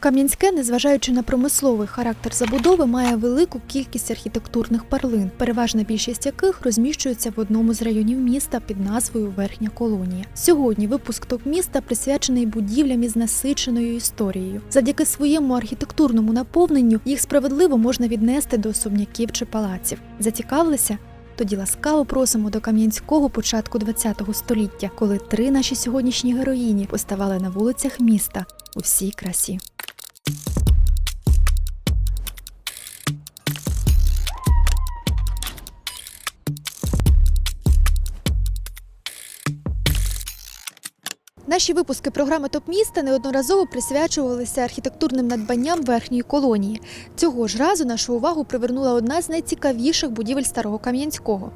Кам'янське, незважаючи на промисловий характер забудови, має велику кількість архітектурних перлин, переважна більшість яких розміщується в одному з районів міста під назвою Верхня колонія. Сьогодні випуск топ міста присвячений будівлям із насиченою історією. Завдяки своєму архітектурному наповненню їх справедливо можна віднести до особняків чи палаців. Зацікавилися? Тоді ласкаво просимо до Кам'янського початку ХХ століття, коли три наші сьогоднішні героїні поставали на вулицях міста у всій красі. Наші випуски програми Топ міста неодноразово присвячувалися архітектурним надбанням верхньої колонії. Цього ж разу нашу увагу привернула одна з найцікавіших будівель старого Кам'янського.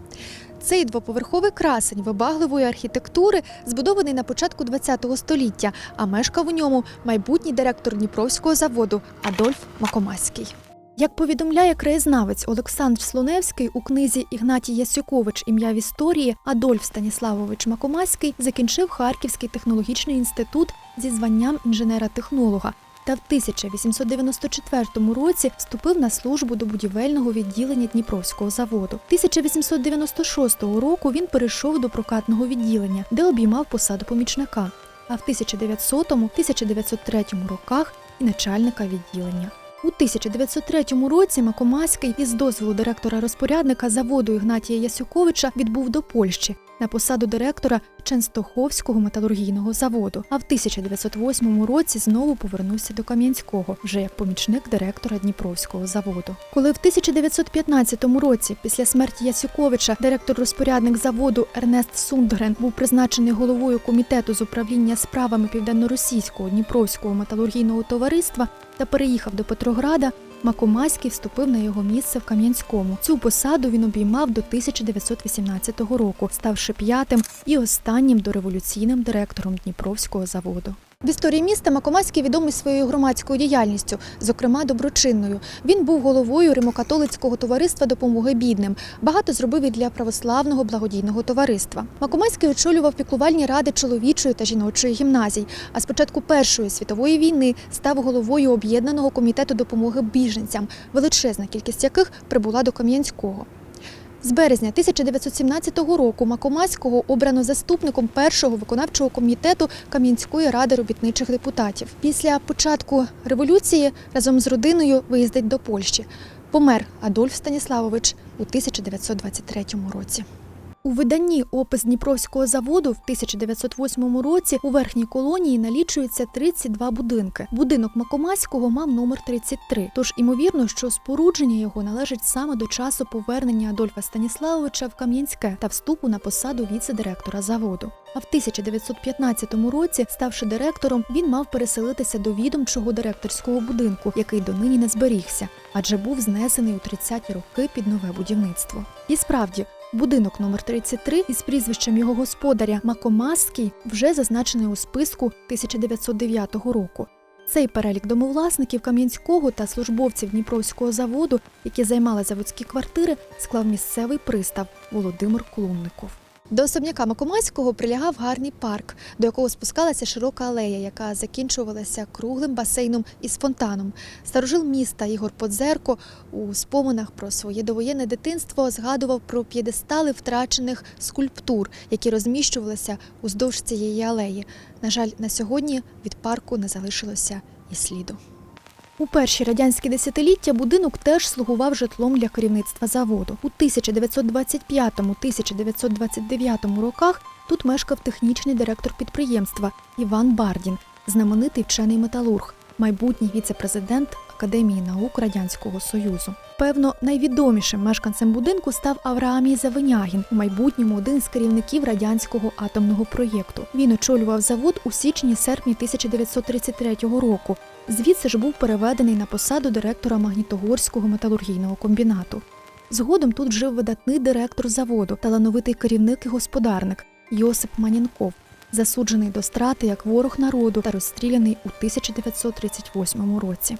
Цей двоповерховий красень вибагливої архітектури збудований на початку ХХ століття, а мешкав у ньому майбутній директор Дніпровського заводу Адольф Макомаський. Як повідомляє краєзнавець Олександр Слоневський у книзі Ігнатій Ясюкович Ім'я в історії Адольф Станіславович Макомаський закінчив Харківський технологічний інститут зі званням інженера-технолога та в 1894 році вступив на службу до будівельного відділення Дніпровського заводу. 1896 року він перейшов до прокатного відділення, де обіймав посаду помічника. А в 1900-1903 роках і начальника відділення. У 1903 році Макомаський із дозволу директора-розпорядника заводу Ігнатія Ясюковича відбув до Польщі на посаду директора Ченстоховського металургійного заводу. А в 1908 році знову повернувся до Кам'янського вже як помічник директора Дніпровського заводу. Коли в 1915 році, після смерті Ясюковича, директор-розпорядник заводу Ернест Сундгрен був призначений головою комітету з управління справами південно-російського Дніпровського металургійного товариства та переїхав до Петрограда, Макомаський вступив на його місце в Кам'янському. Цю посаду він обіймав до 1918 року, ставши п'ятим і останнім дореволюційним директором Дніпровського заводу. В історії міста Макомаський відомий своєю громадською діяльністю, зокрема доброчинною. Він був головою Римокатолицького товариства допомоги бідним. Багато зробив і для православного благодійного товариства. Макомаський очолював піклувальні ради чоловічої та жіночої гімназій. А з початку Першої світової війни став головою об'єднаного комітету допомоги біженцям, величезна кількість яких прибула до Кам'янського. З березня 1917 року Макомаського обрано заступником першого виконавчого комітету Кам'янської ради робітничих депутатів. Після початку революції разом з родиною виїздить до Польщі. Помер Адольф Станіславович у 1923 році. У виданні опис Дніпровського заводу в 1908 році у верхній колонії налічується 32 будинки. Будинок Макомаського мав номер 33, тож імовірно, що спорудження його належить саме до часу повернення Адольфа Станіславовича в Кам'янське та вступу на посаду віце-директора заводу. А в 1915 році, ставши директором, він мав переселитися до відомчого директорського будинку, який донині не зберігся, адже був знесений у 30-ті роки під нове будівництво. І справді. Будинок номер 33 із прізвищем його господаря Макомаський вже зазначений у списку 1909 року. Цей перелік домовласників Кам'янського та службовців Дніпровського заводу, які займали заводські квартири, склав місцевий пристав Володимир Клунников. До особняка Макомаського прилягав гарний парк, до якого спускалася широка алея, яка закінчувалася круглим басейном із фонтаном. Старожил міста Ігор Подзерко у споминах про своє довоєнне дитинство згадував про п'єдестали втрачених скульптур, які розміщувалися уздовж цієї алеї. На жаль, на сьогодні від парку не залишилося і сліду. У перші радянські десятиліття будинок теж слугував житлом для керівництва заводу. У 1925-1929 роках тут мешкав технічний директор підприємства Іван Бардін, знаменитий вчений металург, майбутній віце-президент Академії наук Радянського Союзу. Певно, найвідомішим мешканцем будинку став Авраамій Завинягін, у майбутньому один з керівників радянського атомного проєкту. Він очолював завод у січні-серпні 1933 року. Звідси ж був переведений на посаду директора Магнітогорського металургійного комбінату. Згодом тут жив видатний директор заводу, талановитий керівник і господарник Йосип Манінков, засуджений до страти як ворог народу та розстріляний у 1938 році.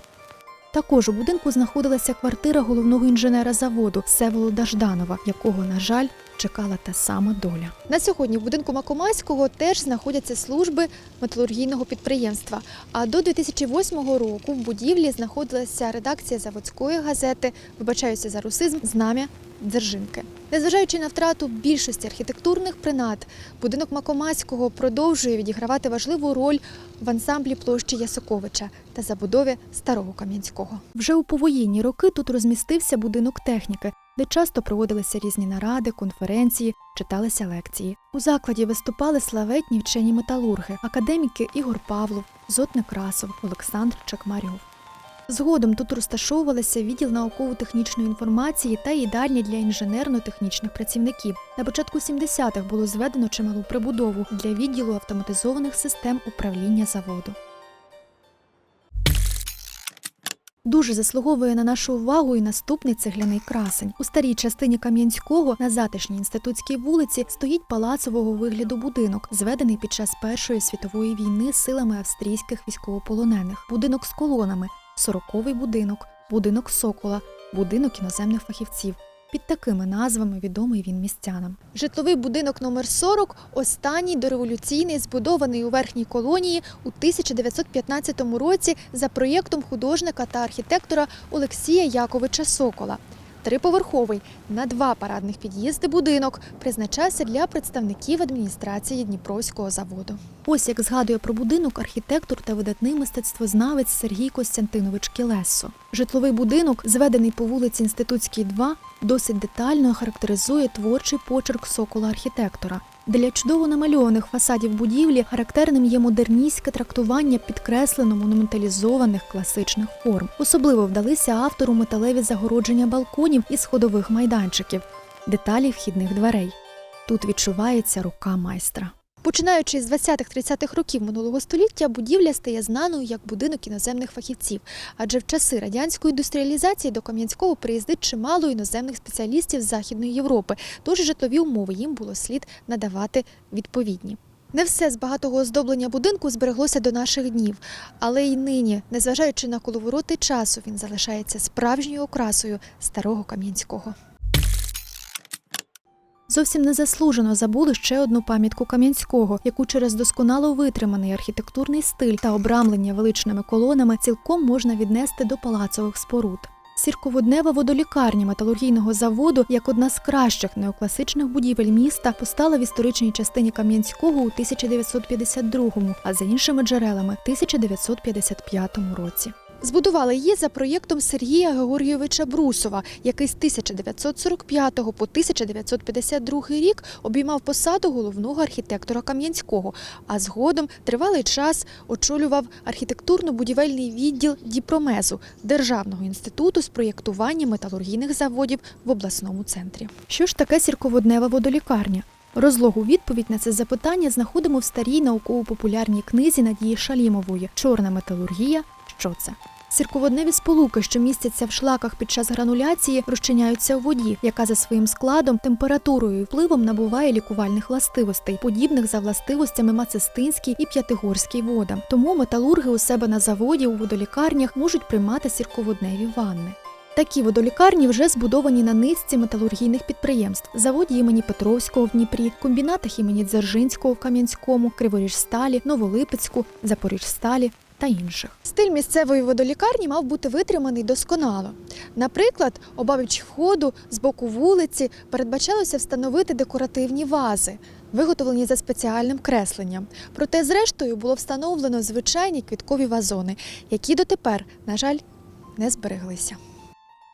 Також у будинку знаходилася квартира головного інженера заводу Всеволода Жданова, якого, на жаль, чекала та сама доля. На сьогодні в будинку Макомайського теж знаходяться служби металургійного підприємства. А до 2008 року в будівлі знаходилася редакція заводської газети Вибачаюся за русизм знам'я Дзержинки. Незважаючи на втрату більшості архітектурних принад, будинок Макомайського продовжує відігравати важливу роль в ансамблі площі Ясоковича та забудові старого Кам'янського. Вже у повоєнні роки тут розмістився будинок техніки, де часто проводилися різні наради, конференції, читалися лекції. У закладі виступали славетні вчені металурги, академіки Ігор Павлов, Зот Некрасов, Олександр Чекмарьов. Згодом тут розташовувалися відділ науково-технічної інформації та їдальня для інженерно-технічних працівників. На початку 70-х було зведено чималу прибудову для відділу автоматизованих систем управління заводу. Дуже заслуговує на нашу увагу і наступний цегляний красень. У старій частині Кам'янського на затишній інститутській вулиці стоїть палацового вигляду будинок, зведений під час Першої світової війни силами австрійських військовополонених. Будинок з колонами, сороковий будинок, будинок Сокола, будинок іноземних фахівців. Під такими назвами відомий він містянам. Житловий будинок номер 40 останній дореволюційний, збудований у верхній колонії у 1915 році за проєктом художника та архітектора Олексія Яковича Сокола. Триповерховий на два парадних під'їзди будинок призначався для представників адміністрації Дніпровського заводу. Ось як згадує про будинок архітектор та видатний мистецтвознавець Сергій Костянтинович Кілесо. Житловий будинок, зведений по вулиці Інститутській, 2, досить детально характеризує творчий почерк сокола архітектора. Для чудово намальованих фасадів будівлі характерним є модерністське трактування підкреслено монументалізованих класичних форм. Особливо вдалися автору металеві загородження балконів і сходових майданчиків, деталі вхідних дверей. Тут відчувається рука майстра. Починаючи з 20-30-х років минулого століття, будівля стає знаною як будинок іноземних фахівців, адже в часи радянської індустріалізації до Кам'янського приїздить чимало іноземних спеціалістів з Західної Європи, тож житлові умови їм було слід надавати відповідні. Не все з багатого оздоблення будинку збереглося до наших днів, але й нині, незважаючи на коловороти часу, він залишається справжньою окрасою старого Кам'янського. Зовсім незаслужено забули ще одну пам'ятку Кам'янського, яку через досконало витриманий архітектурний стиль та обрамлення величними колонами цілком можна віднести до палацових споруд. Сірководнева водолікарня металургійного заводу, як одна з кращих неокласичних будівель міста, постала в історичній частині Кам'янського у 1952-му, а за іншими джерелами 1955 році. Збудували її за проєктом Сергія Георгійовича Брусова, який з 1945 по 1952 рік обіймав посаду головного архітектора Кам'янського, а згодом тривалий час очолював архітектурно-будівельний відділ Діпромезу Державного інституту з проєктування металургійних заводів в обласному центрі. Що ж таке сірководнева водолікарня? Розлогу відповідь на це запитання знаходимо в старій науково-популярній книзі Надії Шалімової Чорна металургія. Що це? Сірководневі сполуки, що містяться в шлаках під час грануляції, розчиняються у воді, яка за своїм складом, температурою і впливом набуває лікувальних властивостей, подібних за властивостями Мацистинській і П'ятигорській водам. Тому металурги у себе на заводі у водолікарнях можуть приймати сірководневі ванни. Такі водолікарні вже збудовані на низці металургійних підприємств: заводі імені Петровського в Дніпрі, комбінатах імені Дзержинського в Кам'янському, Криворіжсталі, Новолипецьку, Запоріжсталі та інших. Стиль місцевої водолікарні мав бути витриманий досконало. Наприклад, обабіч входу з боку вулиці передбачалося встановити декоративні вази, виготовлені за спеціальним кресленням. Проте, зрештою, було встановлено звичайні квіткові вазони, які дотепер, на жаль, не збереглися.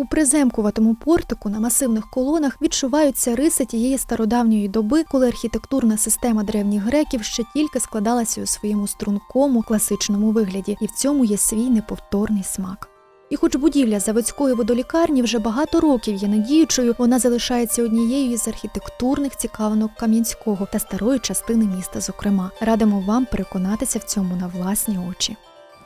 У приземкуватому портику на масивних колонах відчуваються риси тієї стародавньої доби, коли архітектурна система древніх греків ще тільки складалася у своєму стрункому класичному вигляді, і в цьому є свій неповторний смак. І хоч будівля заводської водолікарні вже багато років є надіючою, вона залишається однією із архітектурних цікавинок Кам'янського та старої частини міста. Зокрема, радимо вам переконатися в цьому на власні очі.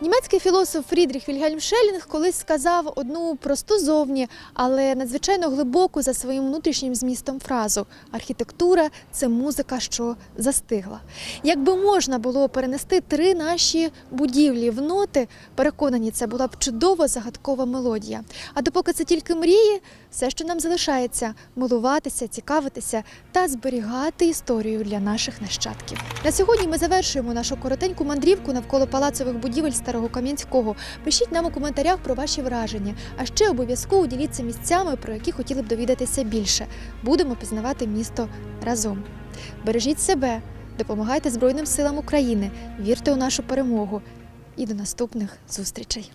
Німецький філософ Фрідріх Вільгельм Шелінг колись сказав одну просту зовні, але надзвичайно глибоку за своїм внутрішнім змістом фразу: архітектура це музика, що застигла. Якби можна було перенести три наші будівлі в ноти, переконані, це була б чудова загадкова мелодія. А допоки це тільки мрії, все, що нам залишається, милуватися, цікавитися та зберігати історію для наших нащадків. На сьогодні ми завершуємо нашу коротеньку мандрівку навколо палацових будівель Старого Кам'янського. Пишіть нам у коментарях про ваші враження, а ще обов'язково діліться місцями, про які хотіли б довідатися більше. Будемо пізнавати місто разом. Бережіть себе, допомагайте Збройним силам України, вірте у нашу перемогу і до наступних зустрічей.